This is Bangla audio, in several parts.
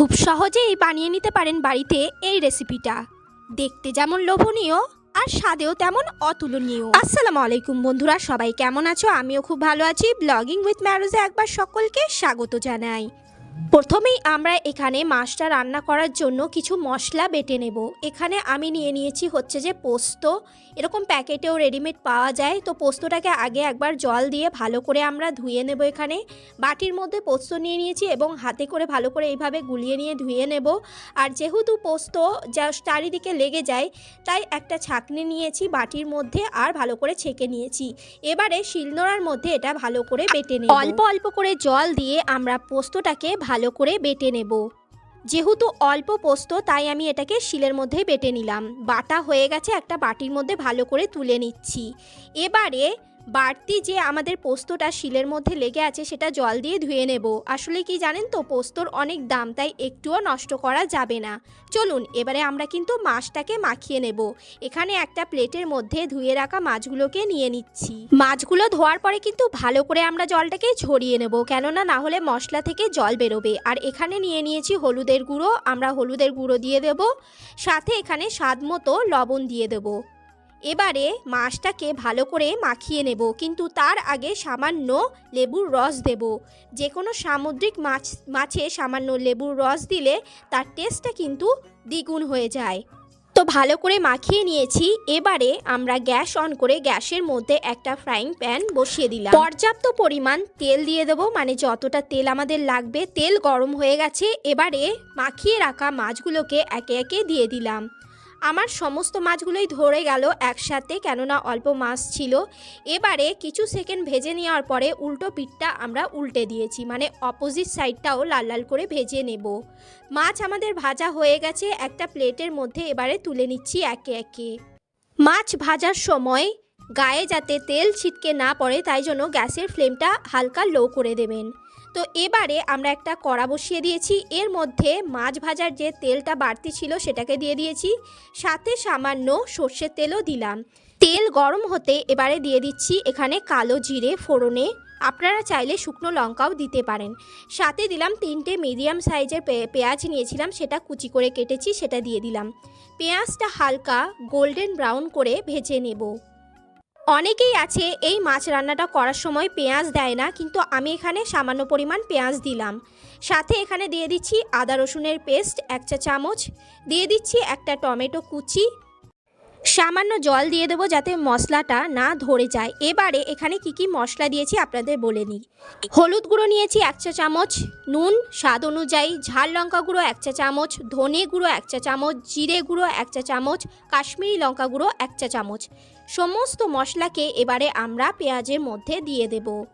খুব সহজেই বানিয়ে নিতে পারেন বাড়িতে এই রেসিপিটা। দেখতে যেমন লোভনীয় আর স্বাদেও তেমন অতুলনীয়। আসসালামু আলাইকুম বন্ধুরা, সবাই কেমন আছো? আমিও খুব ভালো আছি। ব্লগিং উইথ ম্যারোজে একবার সকলকে স্বাগত জানাই। প্রথমেই আমরা এখানে মাছটা রান্না করার জন্য কিছু মশলা বেটে নেব। এখানে আমি নিয়ে নিয়েছি হচ্ছে যে পোস্ত। এরকম প্যাকেটেও রেডিমেড পাওয়া যায়। তো পোস্তটাকে আগে একবার জল দিয়ে ভালো করে আমরা ধুয়ে নেব এখানে। বাটির মধ্যে পোস্ত নিয়ে নিয়েছি এবং হাতে করে ভালো করে এইভাবে গুলিয়ে নিয়ে ধুয়ে নেব। আর যেহেতু পোস্ত যা চারিদিকে লেগে যায়, তাই একটা ছাঁকনি নিয়েছি বাটির মধ্যে আর ভালো করে ছেঁকে নিয়েছি। এবারে শিলনোড়ার মধ্যে এটা ভালো করে বেটে নেব। অল্প অল্প করে জল দিয়ে আমরা পোস্তটাকে ভালো করে বেটে নেব। যেহেতু অল্প পোস্ত, তাই আমি এটাকে শিলের মধ্যে বেটে নিলাম। বাটা হয়ে গেছে, একটা বাটির মধ্যে ভালো করে তুলে নিচ্ছি। এবারে বাড়তি যে আমাদের পোস্তটা শিলের মধ্যে লেগে আছে সেটা জল দিয়ে ধুয়ে নেব। আসলে কি জানেন তো, পোস্তর অনেক দাম, তাই একটুও নষ্ট করা যাবে না। চলুন, এবারে আমরা কিন্তু মাছটাকে মাখিয়ে নেব। এখানে একটা প্লেটের মধ্যে ধুয়ে রাখা মাছগুলোকে নিয়ে নিচ্ছি। মাছগুলো ধোয়ার পরে কিন্তু ভালো করে আমরা জলটাকে ঝরিয়ে নেব, কেননা না হলে মশলা থেকে জল বেরোবে। আর এখানে নিয়ে নিয়েছি হলুদের গুঁড়ো, আমরা হলুদের গুঁড়ো দিয়ে দেব। সাথে এখানে স্বাদ মতো লবণ দিয়ে দেবো। এবারে মাছটাকে ভালো করে মাখিয়ে নেব, কিন্তু তার আগে সামান্য লেবুর রস দেব। যে কোনো সামুদ্রিক মাছ, মাছে সামান্য লেবুর রস দিলে তার টেস্টটা কিন্তু দ্বিগুণ হয়ে যায়। তো ভালো করে মাখিয়ে নিয়েছি, এবারে আমরা গ্যাস অন করে গ্যাসের মধ্যে একটা ফ্রাইং প্যান বসিয়ে দিলাম। পর্যাপ্ত পরিমাণ তেল দিয়ে দেবো মানে যতটা তেল আমাদের লাগবে, তেল গরম হয়ে গেছে, এবারে মাখিয়ে রাখা মাছগুলোকে একে একে দিয়ে দিলাম। আমার সমস্ত মাছগুলোই ধরে গেল একসাথে, কেননা অল্প মাছ ছিল। এবারে কিছু সেকেন্ড ভেজে নেওয়ার পরে উল্টো পিঠটা আমরা উল্টে দিয়েছি মানে অপোজিট সাইডটাও লাল লাল করে ভেজে নেব। মাছ আমাদের ভাজা হয়ে গেছে, একটা প্লেটের মধ্যে এবারে তুলে নিচ্ছি একে একে। মাছ ভাজার সময় গায়ে যাতে তেল ছিটকে না পড়ে, তাই জন্য গ্যাসের ফ্লেমটা হালকা লো করে দেবেন। তো এবারে আমরা একটা কড়া বসিয়ে দিয়েছি। এর মধ্যে মাছ ভাজার যে তেলটা বাড়তি ছিল সেটাকে দিয়ে দিয়েছি। সাথে সামান্য সর্ষের তেলও দিলাম। তেল গরম হতে এবারে দিয়ে দিচ্ছি এখানে কালো জিরে, ফোড়নে। আপনারা চাইলে শুকনো লঙ্কাও দিতে পারেন। সাথে দিলাম তিনটে মিডিয়াম সাইজের পেঁয়াজ নিয়েছিলাম, সেটা কুচি করে কেটেছি, সেটা দিয়ে দিলাম। পেঁয়াজটা হালকা গোল্ডেন ব্রাউন করে ভেজে নেব। অনেকেই আছে, এই মাছ রান্নাটা করার সময় পেঁয়াজ দেয় না, কিন্তু আমি এখানে সামান্য পরিমাণ পেঁয়াজ দিলাম। সাথে এখানে দিয়ে দিচ্ছি আদা রসুনের পেস্ট, এক চা চামচ দিয়ে দিচ্ছি একটা টমেটো কুচি সামান্য জল দিয়ে দেবো যাতে মশলাটা না ধরে যায়। এবারে এখানে কি কি মশলা দিয়েছি আপনাদের বলে নিই। হলুদ গুঁড়ো নিয়েছি এক চা চামচ, নুন, স্বাদ অনুযায়ী ঝাল লঙ্কা গুঁড়ো এক চা চামচ, ধনে গুঁড়ো এক চা চামচ, জিরে গুঁড়ো এক চা চামচ, কাশ্মীরি লঙ্কা গুঁড়ো এক চা চামচ। সমস্ত মশলাকে এবারে আমরা পেঁয়াজের মধ্যে দিয়ে দেবো।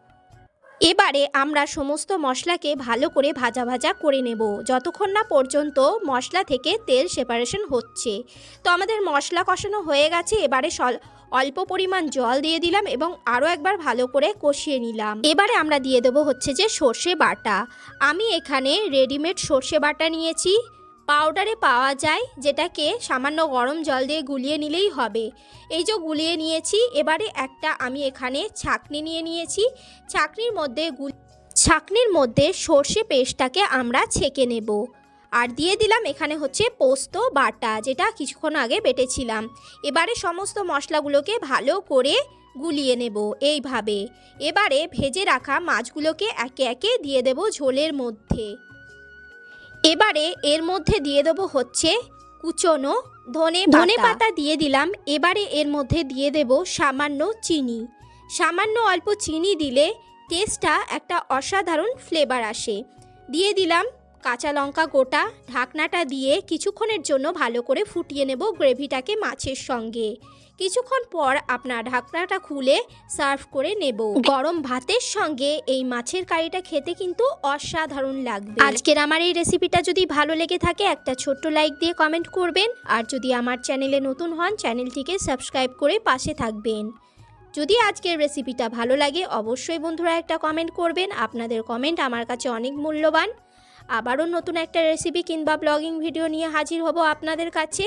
এবারে আমরা সমস্ত মশলাকে ভালো করে ভাজা ভাজা করে নেব। যতক্ষণ না পর্যন্ত মশলা থেকে তেল সেপারেশন হচ্ছে। তো আমাদের মশলা কষানো হয়ে গেছে, এবারে অল্প পরিমাণ জল দিয়ে দিলাম এবং আরও একবার ভালো করে কষিয়ে নিলাম। এবারে আমরা দিয়ে দেবো হচ্ছে যে সর্ষে বাটা। আমি এখানে রেডিমেড সর্ষে বাটা নিয়েছি। পাউডারে পাওয়া যায়, যেটাকে সামান্য গরম জল দিয়ে গুলিয়ে নিলেই হবে। এই যে গুলিয়ে নিয়েছি, এবারে একটা আমি এখানে ছাকনি নিয়ে নিয়েছি। ছাকনির মধ্যে ছাকনির মধ্যে সর্ষে পেস্টটাকে আমরা ছেঁকে নেব। আর দিয়ে দিলাম এখানে হচ্ছে পোস্ত বাটা, যেটা কিছুক্ষণ আগে বেটেছিলাম। এবারে সমস্ত মশলাগুলোকে ভালো করে গুলিয়ে নেব এইভাবে। এবারে ভেজে রাখা মাছগুলোকে একে একে দিয়ে দেব ঝোলের মধ্যে। এবারে এর মধ্যে দিয়ে দেবো হচ্ছে কুচনো ধনে ধনে পাতা। দিয়ে দিলাম। এবারে এর মধ্যে দিয়ে দেব সামান্য চিনি। সামান্য অল্প চিনি দিলে টেস্টটা একটা অসাধারণ ফ্লেভার আসে। দিয়ে দিলাম কাঁচা লঙ্কা গোটা। ঢাকনাটা দিয়ে কিছুক্ষণের জন্য ভালো করে ফুটিয়ে নেব গ্রেভিটাকে মাছের সঙ্গে। কিছুক্ষণ পর আপনার ঢাকনাটা খুলে সার্ভ করে নেব। গরম ভাতের সঙ্গে এই মাছের কারিটা খেতে কিন্তু অসাধারণ লাগবে। আজকের আমার এই রেসিপিটা যদি ভালো লেগে থাকে, একটা ছোট্ট লাইক দিয়ে কমেন্ট করবেন। আর যদি আমার চ্যানেলে নতুন হন, চ্যানেলটিকে সাবস্ক্রাইব করে পাশে থাকবেন। যদি আজকের রেসিপিটা ভালো লাগে, অবশ্যই বন্ধুরা একটা কমেন্ট করবেন। আপনাদের কমেন্ট আমার কাছে অনেক মূল্যবান। আবারও নতুন একটা রেসিপি কিংবা ব্লগিং ভিডিও নিয়ে হাজির হব আপনাদের কাছে।